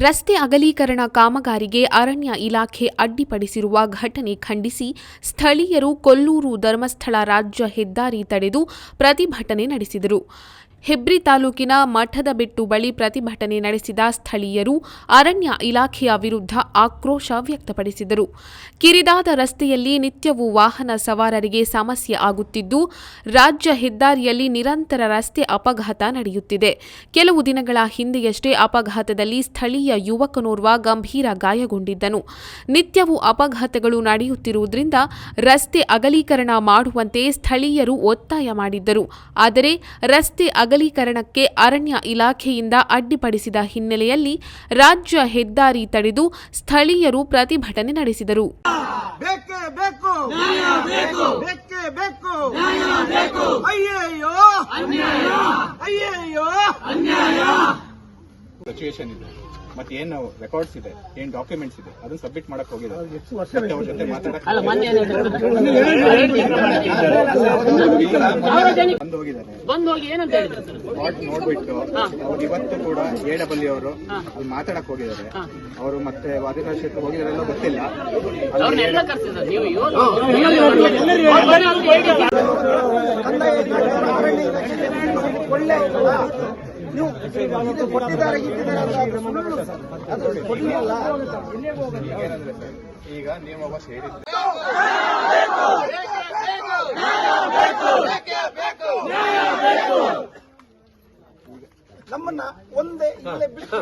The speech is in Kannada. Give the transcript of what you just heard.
ರಸ್ತೆ ಅಗಲೀಕರಣ ಕಾಮಗಾರಿಗೆ ಅರಣ್ಯ ಇಲಾಖೆ ಅಡ್ಡಿಪಡಿಸಿರುವ ಘಟನೆ ಖಂಡಿಸಿ ಸ್ಥಳೀಯರು ಕೊಲ್ಲೂರು ಧರ್ಮಸ್ಥಳ ರಾಜ್ಯ ಹೆದ್ದಾರಿ ತಡೆದು ಪ್ರತಿಭಟನೆ ನಡೆಸಿದರು. ಹೆಬ್ರಿ ತಾಲೂಕಿನ ಮಠದ ಬಿಟ್ಟು ಬಳಿ ಪ್ರತಿಭಟನೆ ನಡೆಸಿದ ಸ್ಥಳೀಯರು ಅರಣ್ಯ ಇಲಾಖೆಯ ವಿರುದ್ಧ ಆಕ್ರೋಶ ವ್ಯಕ್ತಪಡಿಸಿದರು. ಕಿರಿದಾದ ರಸ್ತೆಯಲ್ಲಿ ನಿತ್ಯವೂ ವಾಹನ ಸವಾರರಿಗೆ ಸಮಸ್ಯೆ ಆಗುತ್ತಿದ್ದು, ರಾಜ್ಯ ಹೆದ್ದಾರಿಯಲ್ಲಿ ನಿರಂತರ ರಸ್ತೆ ಅಪಘಾತ ನಡೆಯುತ್ತಿದೆ. ಕೆಲವು ದಿನಗಳ ಹಿಂದೆಯಷ್ಟೇ ಅಪಘಾತದಲ್ಲಿ ಸ್ಥಳೀಯ ಯುವಕನೋರ್ವ ಗಂಭೀರ ಗಾಯಗೊಂಡಿದ್ದನು. ನಿತ್ಯವೂ ಅಪಘಾತಗಳು ನಡೆಯುತ್ತಿರುವುದರಿಂದ ರಸ್ತೆ ಅಗಲೀಕರಣ ಮಾಡುವಂತೆ ಸ್ಥಳೀಯರು ಒತ್ತಾಯ ಮಾಡಿದ್ದರು. ಆದರೆ ರಸ್ತೆ ಅಗಲೀಕರಣಕ್ಕೆ ಅರಣ್ಯ ಇಲಾಖೆಯಿಂದ ಅಡ್ಡಿಪಡಿಸಿದ ಹಿನ್ನೆಲೆಯಲ್ಲಿ ರಾಜ್ಯ ಹೆದ್ದಾರಿ ತಡೆದು ಸ್ಥಳೀಯರು ಪ್ರತಿಭಟನೆ ನಡೆಸಿದರು. ಸಿಚುವೇಶನ್ ಇದೆ ಮತ್ತೆ ಏನು ರೆಕಾರ್ಡ್ಸ್ ಇದೆ ಏನ್ ಡಾಕ್ಯುಮೆಂಟ್ಸ್ ಇದೆ ಅದನ್ನ ಸಬ್ಮಿಟ್ ಮಾಡಕ್ ಹೋಗಿದ್ದಾರೆ ಅವ್ರ ಜೊತೆ ಮಾತಾಡಕ್ ಬಂದು ಹೋಗಿದ್ದಾರೆ ಬಂದು ಹೋಗಿ ಏನಂತ ಹೇಳಿದ್ರು ಸರ್ ಸ್ಪಾಟ್ ನೋಡ್ಬಿಟ್ಟು ಅವ್ರು ಇವತ್ತು ಕೂಡ ಎ ಡಬ್ಲ್ಯೂ ಅವರು ಅಲ್ಲಿ ಮಾತಾಡಕ್ ಹೋಗಿದ್ದಾರೆ ಅವರು ಮತ್ತೆ ವಾದಿರಾಜ್ ಹೋಗಿದಾರೆ ಎಲ್ಲ ಗೊತ್ತಿಲ್ಲ ಅಲ್ಲಿ ಒಳ್ಳೆ ನೀವು ಇದು ಕೊಟ್ಟಿದ್ದಾರೆ ಇಟ್ಟಿದ್ದಾರೆ ಅದು ಸುಳ್ಳು. ಅದು ಕೊಡ್ಲಿಲ್ಲ. ಈಗ ನೀವು ಸೇರಿ ನಮ್ಮನ್ನ ಒಂದೇ ಬಿಟ್ಟು